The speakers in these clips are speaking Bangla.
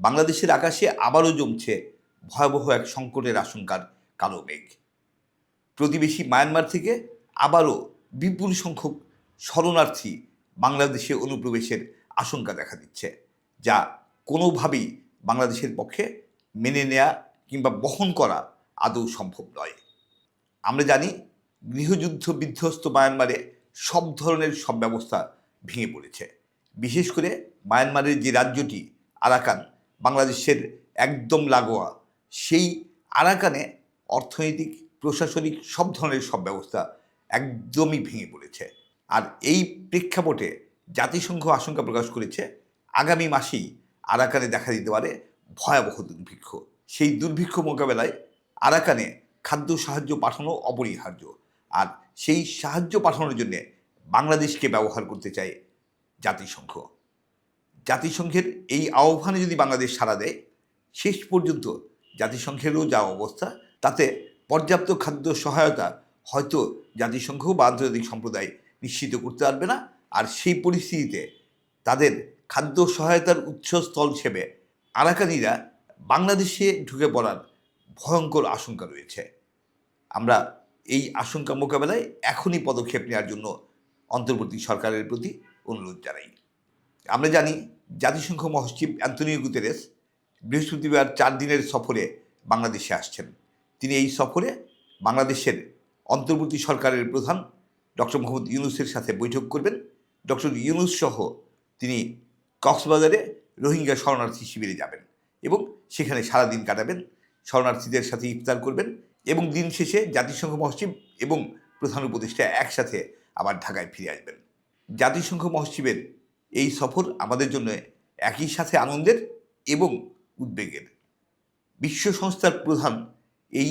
বাংলাদেশের আকাশে আবারও জমছে ভয়াবহ এক সংকটের আশঙ্কার কালো মেঘ। প্রতিবেশী মায়ানমার থেকে আবারও বিপুল সংখ্যক শরণার্থী বাংলাদেশে অনুপ্রবেশের আশঙ্কা দেখা দিচ্ছে, যা কোনোভাবেই বাংলাদেশের পক্ষে মেনে নেওয়া কিংবা বহন করা আদৌ সম্ভব নয়। আমরা জানি, গৃহযুদ্ধ বিধ্বস্ত মায়ানমারে সব ধরনের সব ব্যবস্থা ভেঙে পড়েছে। বিশেষ করে মায়ানমারের যে রাজ্যটি, আরাকান বাংলাদেশের একদম লাগোয়া। সেই আরাকানে অর্থনৈতিক, প্রশাসনিক সব ধরনের সব ব্যবস্থা একদমই ভেঙে পড়েছে। আর এই প্রেক্ষাপটে জাতিসংঘ আশঙ্কা প্রকাশ করেছে, আগামী মাসেই আরাকানে দেখা দিতে পারে ভয়াবহ দুর্ভিক্ষ। সেই দুর্ভিক্ষ মোকাবেলায় আরাকানে খাদ্য সাহায্য পাঠানো অপরিহার্য। আর সেই সাহায্য পাঠানোর জন্যে বাংলাদেশকে ব্যবহার করতে চায় জাতিসংঘ। জাতিসংঘের এই আহ্বানে যদি বাংলাদেশ সাড়া দেয়, শেষ পর্যন্ত জাতিসংঘেরও যা অবস্থা, তাতে পর্যাপ্ত খাদ্য সহায়তা হয়তো জাতিসংঘ বা আন্তর্জাতিক সম্প্রদায় নিশ্চিত করতে পারবে না। আর সেই পরিস্থিতিতে তাদের খাদ্য সহায়তার উৎসস্থল হিসেবে আরাকানিরা বাংলাদেশে ঢুকে পড়ার ভয়ঙ্কর আশঙ্কা রয়েছে। আমরা এই আশঙ্কা মোকাবেলায় এখনই পদক্ষেপ নেওয়ার জন্য অন্তর্বর্তী সরকারের প্রতি অনুরোধ জানাই। আমরা জানি জাতিসংঘ মহাসচিব অ্যান্টনিও গুতেরেস বৃহস্পতিবার চার দিনের সফরে বাংলাদেশে আসছেন। তিনি এই সফরে বাংলাদেশের অন্তর্বর্তী সরকারের প্রধান ডক্টর মোহাম্মদ ইউনুসের সাথে বৈঠক করবেন। ডক্টর ইউনুস সহ তিনি কক্সবাজারে রোহিঙ্গা শরণার্থী শিবিরে যাবেন এবং সেখানে সারাদিন কাটাবেন। শরণার্থীদের সাথে ইফতার করবেন এবং দিন শেষে জাতিসংঘ মহাসচিব এবং প্রধান উপদেষ্টা একসাথে আবার ঢাকায় ফিরে আসবেন। জাতিসংঘ মহাসচিবের এই সফর আমাদের জন্য একই সাথে আনন্দের এবং উদ্বেগের। বিশ্ব সংস্থার প্রধান এই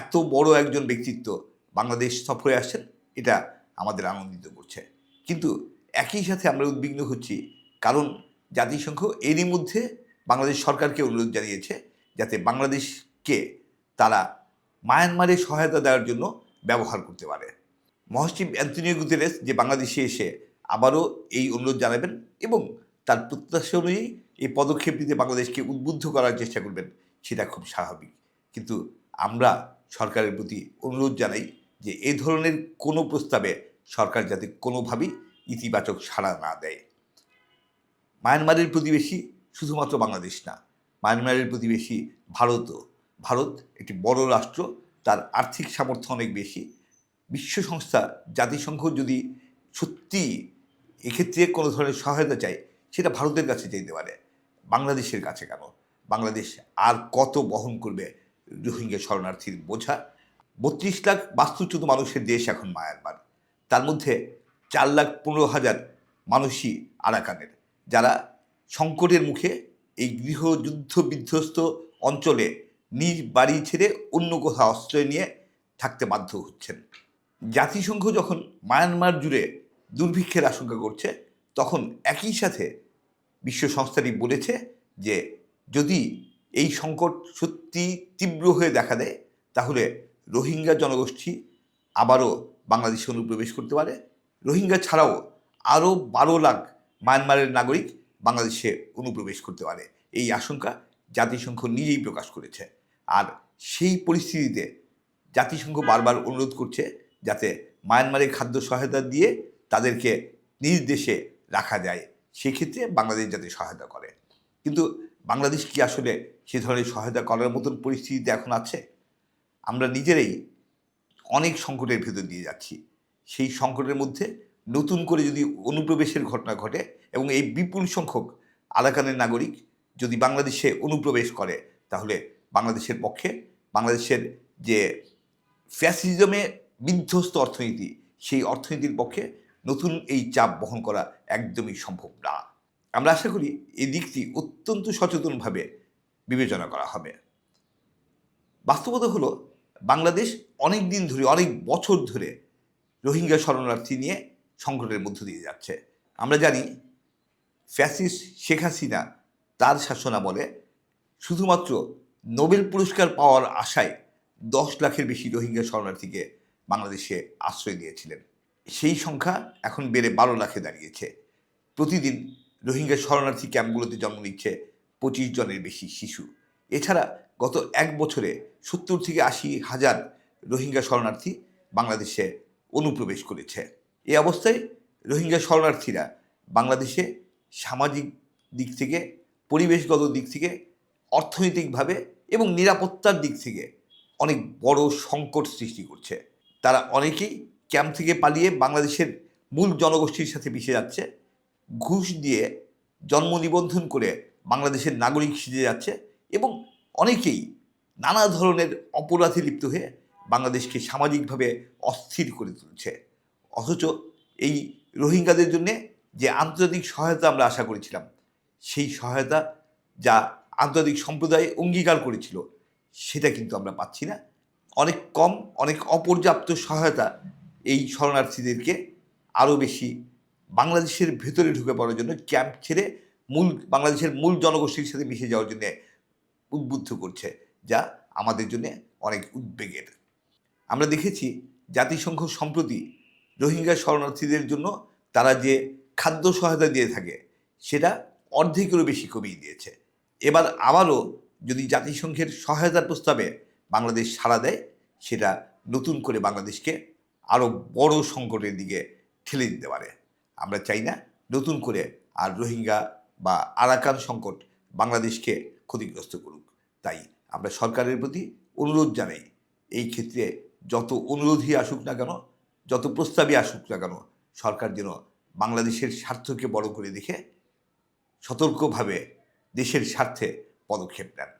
এত বড় একজন ব্যক্তিত্ব বাংলাদেশ সফরে আসছেন, এটা আমাদের আনন্দিত করছে। কিন্তু একই সাথে আমরা উদ্বিগ্ন হচ্ছি কারণ জাতিসংঘ এরই মধ্যে বাংলাদেশ সরকারকে অনুরোধ জানিয়েছে যাতে বাংলাদেশকে তারা মায়ানমারে সহায়তা দেওয়ার জন্য ব্যবহার করতে পারে। মহাসচিব অ্যান্টনিও গুতেরেস যে বাংলাদেশে এসে আবারও এই অনুরোধ জানাবেন এবং তার প্রত্যাশা অনুযায়ী এই পদক্ষেপ নিতে বাংলাদেশকে উদ্বুদ্ধ করার চেষ্টা করবেন, সেটা খুব স্বাভাবিক। কিন্তু আমরা সরকারের প্রতি অনুরোধ জানাই যে এ ধরনের কোনো প্রস্তাবে সরকার যাতে কোনোভাবেই ইতিবাচক সাড়া না দেয়। মায়ানমারের প্রতিবেশী শুধুমাত্র বাংলাদেশ না, মায়ানমারের প্রতিবেশী ভারতও। ভারত একটি বড় রাষ্ট্র, তার আর্থিক সামর্থ্য অনেক বেশি। বিশ্ব সংস্থা জাতিসংঘ যদি সত্যি এক্ষেত্রে কোনো ধরনের সহায়তা চাই, সেটা ভারতের কাছে চাইতে পারে। বাংলাদেশের কাছে কেন? বাংলাদেশ আর কত বহন করবে রোহিঙ্গা শরণার্থীর বোঝা? বত্রিশ লাখ বাস্তুচ্যুত মানুষের দেশ এখন মায়ানমার। তার মধ্যে চার লাখ পনেরো হাজার মানুষই আরাকানের, যারা সংকটের মুখে এই গৃহযুদ্ধ বিধ্বস্ত অঞ্চলে নিজ বাড়ি ছেড়ে অন্য কোথাও আশ্রয় নিয়ে থাকতে বাধ্য হচ্ছেন। জাতিসংঘ যখন মায়ানমার জুড়ে দুর্ভিক্ষের আশঙ্কা করছে। তখন একই সাথে বিশ্ব সংস্থাটি বলেছে যে, যদি এই সংকট সত্যি তীব্র হয়ে দেখা দেয়, তাহলে রোহিঙ্গা জনগোষ্ঠী আবারও বাংলাদেশে অনুপ্রবেশ করতে পারে। রোহিঙ্গা ছাড়াও আরও বারো লাখ মায়ানমারের নাগরিক বাংলাদেশে অনুপ্রবেশ করতে পারে। এই আশঙ্কা জাতিসংঘ নিজেই প্রকাশ করেছে। আর সেই পরিস্থিতিতে জাতিসংঘ বারবার অনুরোধ করছে যাতে মায়ানমারে খাদ্য সহায়তা দিয়ে তাদেরকে নিজ দেশে রাখা যায়, সেক্ষেত্রে বাংলাদেশ যাতে সহায়তা করে। কিন্তু বাংলাদেশ কি আসলে সে ধরনের সহায়তা করার মতন পরিস্থিতিতে এখন আছে? আমরা নিজেরাই অনেক সংকটের ভেতর দিয়ে যাচ্ছি। সেই সংকটের মধ্যে নতুন করে যদি অনুপ্রবেশের ঘটনা ঘটে এবং এই বিপুল সংখ্যক আরাকানের নাগরিক যদি বাংলাদেশে অনুপ্রবেশ করে, তাহলে বাংলাদেশের পক্ষে বাংলাদেশের যে ফ্যাসিজমে বিধ্বস্ত অর্থনীতি, সেই অর্থনীতির পক্ষে নতুন এই চাপ বহন করা একদমই সম্ভব না। আমরা আশা করি এই দিকটি অত্যন্ত সচেতনভাবে বিবেচনা করা হবে। বাস্তবতা হলো, বাংলাদেশ অনেক দিন ধরে, অনেক বছর ধরে রোহিঙ্গা শরণার্থী নিয়ে সংকটের মধ্য দিয়ে যাচ্ছে। আমরা জানি ফ্যাসিস শেখ হাসিনা তার শাসনামলে শুধুমাত্র নোবেল পুরস্কার পাওয়ার আশায় দশ লাখের বেশি রোহিঙ্গা শরণার্থীকে বাংলাদেশে আশ্রয় দিয়েছিলেন। সেই সংখ্যা এখন বেড়ে বারো লাখে দাঁড়িয়েছে। প্রতিদিন রোহিঙ্গা শরণার্থী ক্যাম্পগুলোতে জন্ম নিচ্ছে পঁচিশ জনের বেশি শিশু। এছাড়া গত এক বছরে সত্তর থেকে আশি হাজার রোহিঙ্গা শরণার্থী বাংলাদেশে অনুপ্রবেশ করেছে। এই অবস্থায় রোহিঙ্গা শরণার্থীরা বাংলাদেশে সামাজিক দিক থেকে, পরিবেশগত দিক থেকে, অর্থনৈতিকভাবে এবং নিরাপত্তার দিক থেকে অনেক বড় সংকট সৃষ্টি করছে। তারা অনেকেই ক্যাম্প থেকে পালিয়ে বাংলাদেশের মূল জনগোষ্ঠীর সাথে মিশে যাচ্ছে। ঘুষ দিয়ে জন্ম নিবন্ধন করে বাংলাদেশের নাগরিক সেজে যাচ্ছে এবং অনেকেই নানা ধরনের অপরাধে লিপ্ত হয়ে বাংলাদেশকে সামাজিকভাবে অস্থির করে তুলছে। অথচ এই রোহিঙ্গাদের জন্য যে আন্তর্জাতিক সহায়তা আমরা আশা করেছিলাম, সেই সহায়তা যা আন্তর্জাতিক সম্প্রদায় অঙ্গীকার করেছিল, সেটা কিন্তু আমরা পাচ্ছি না। অনেক কম, অনেক অপর্যাপ্ত সহায়তা এই শরণার্থীদেরকে আরও বেশি বাংলাদেশের ভেতরে ঢুকে পড়ার জন্য ক্যাম্প ছেড়ে মূল, বাংলাদেশের মূল জনগোষ্ঠীর সাথে মিশে যাওয়ার জন্য উদ্বুদ্ধ করছে, যা আমাদের জন্য অনেক উদ্বেগের। আমরা দেখেছি জাতিসংঘ সম্প্রতি রোহিঙ্গা শরণার্থীদের জন্য তারা যে খাদ্য সহায়তা দিয়ে থাকে, সেটা অর্ধেকেরও বেশি কমিয়ে দিয়েছে। এবার আবারও যদি জাতিসংঘের সহায়তার প্রস্তাবে বাংলাদেশ সাড়া দেয়, সেটা নতুন করে বাংলাদেশকে আরও বড় সংকটের দিকে ঠেলে দিতে পারে। আমরা চাই না নতুন করে আর রোহিঙ্গা বা আরাকান সংকট বাংলাদেশকে ক্ষতিগ্রস্ত করুক। তাই আমরা সরকারের প্রতি অনুরোধ জানাই, এই ক্ষেত্রে যত অনুরোধই আসুক না কেন, যত প্রস্তাবই আসুক না কেন, সরকার যেন বাংলাদেশের স্বার্থকে বড় করে দেখে সতর্কভাবে দেশের স্বার্থে পদক্ষেপ নেন।